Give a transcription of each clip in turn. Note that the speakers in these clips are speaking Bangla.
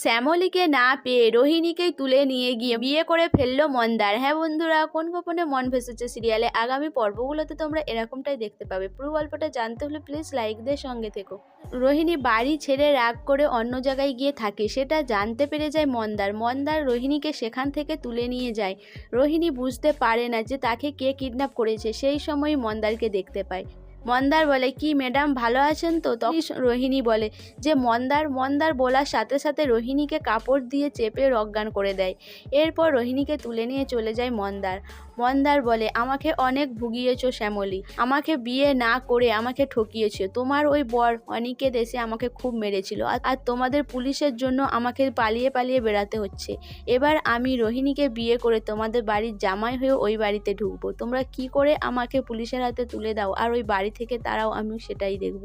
শ্যামলীকে না পেয়ে রোহিণীকেই তুলে নিয়ে গিয়ে বিয়ে করে ফেলল মন্দার। হ্যাঁ বন্ধুরা, কোন গোপনে মন ভেসেছে সিরিয়ালে? আগামী পর্বগুলোতে তোমরা এরকমটাই দেখতে পাবে। পুরো গল্পটা জানতে হলে প্লিজ লাইক দিয়ে সঙ্গে থেকো। রোহিণী বাড়ি ছেড়ে রাগ করে অন্য জায়গায় গিয়ে থাকে। সেটা জানতে পেরে যায় মন্দার। মন্দার রোহিণীকে সেখান থেকে তুলে নিয়ে যায়। রোহিণী বুঝতে পারে না যে তাকে কে কিডন্যাপ করেছে। সেই সময় মন্দারকে দেখতে পায়। মন্দার বলে, কি ম্যাডাম ভালো আছেন তো? তখন রোহিণী বলে, যে মন্দার মন্দার বলার সাথে সাথে রোহিণীকে কাপড় দিয়ে চেপে অজ্ঞান করে দেয়। এরপর রোহিণীকে তুলে নিয়ে চলে যায় মন্দার। মন্দার বলে, আমাকে অনেক ভুগিয়েছ শ্যামলী। আমাকে বিয়ে না করে আমাকে ঠকিয়েছো। তোমার ওই বর অনিকে দেশে আমাকে খুব মেরেছিল। আর- তোমাদের পুলিশের জন্য আমাকে পালিয়ে পালিয়ে বেড়াতে হচ্ছে। এবার আমি রোহিণীকে বিয়ে করে তোমাদের বাড়ির জামাই হয়ে ওই বাড়িতে ঢুকবো। তোমরা কি করে আমাকে পুলিশের হাতে তুলে দাও? আর ওই বাড়ি থেকে তারাও আমি সেটাই দেখব।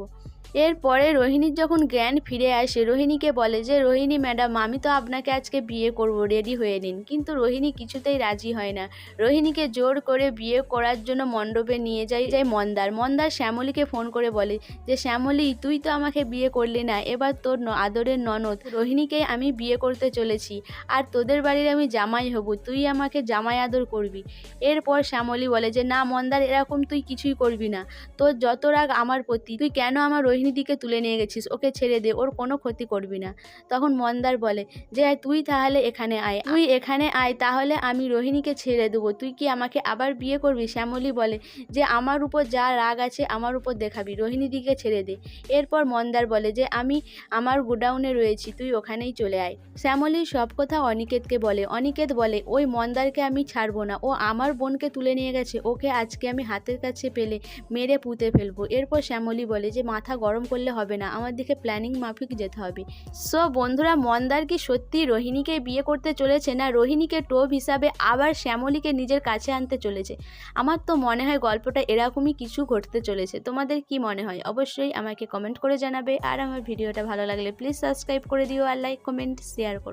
এরপরে রোহিণীর যখন জ্ঞান ফিরে আসে, রোহিণীকে বলে যে, রোহিণী ম্যাডাম, আমি তো আপনাকে আজকে বিয়ে করব রেডি হয়ে নিন। কিন্তু রোহিণী কিছুতেই রাজি হয় না। রোহিণীকে জোর করে বিয়ে করার জন্য মণ্ডপে নিয়ে যায় যায় মন্দার। মন্দার শ্যামলীকে ফোন করে বলে যে, শ্যামলী, তুই তো আমাকে বিয়ে করলি না, এবার তোর আদরের ননদ। রোহিণীকে আমি বিয়ে করতে চলেছি, আর তোদের বাড়ির আমি জামাই হব, তুই আমাকে জামাই আদর করবি। এরপর শ্যামলী বলে যে, না মন্দার, এরকম তুই কিছুই করবি না। তোর যত রাগ আমার প্রতি, তুই কেন আমার রোহিণীদিকে তুলে নিয়ে গেছিস? ওকে ছেড়ে দে, ওর কোনো ক্ষতি করবি না। তখন মন্দার বলে, যে, তুই তাহলে এখানে আয়। তুই এখানে আয়, তাহলে আমি রোহিণীকে ছেড়ে দেবো। তুই কি আমাকে আবার বিয়ে করবি? শ্যামলী বলে, যে, আমার উপর যা রাগ আছে আমার উপর দেখাবি, রোহিণীদিকে ছেড়ে দে। এরপর মন্দার বলে, যে, আমি আমার গোডাউনে রয়েছি, তুই ওখানেই চলে আয়। শ্যামলী সব কথা অনিকেতকে বলে। অনিকেত বলে, ওই মন্দারকে আমি ছাড়বো না। ও আমার বোনকে তুলে নিয়ে গেছে। ওকে আজকে আমি হাতের কাছে পেলে মেরে পুঁতে ফেলব। এরপর শ্যামলী বলে যে, মাথা গরম করলে হবে না। আমার দিকে প্ল্যানিং মাফিক যেতে হবে। সো বন্ধুরা, মন্দার কি সত্যি রোহিণীকে বিয়ে করতে চলেছে না রোহিণীকে টোপ হিসাবে আবার শ্যামলীকে নিজের কাছে আনতে চলেছে? আমার তো মনে হয় গল্পটা এরকমই কিছু ঘটতে চলেছে। তোমাদের কি মনে হয়? অবশ্যই আমাকে কমেন্ট করে জানাবে। আর আমার ভিডিওটা ভালো লাগলে প্লিজ সাবস্ক্রাইব করে দিও আর লাইক কমেন্ট শেয়ার করো।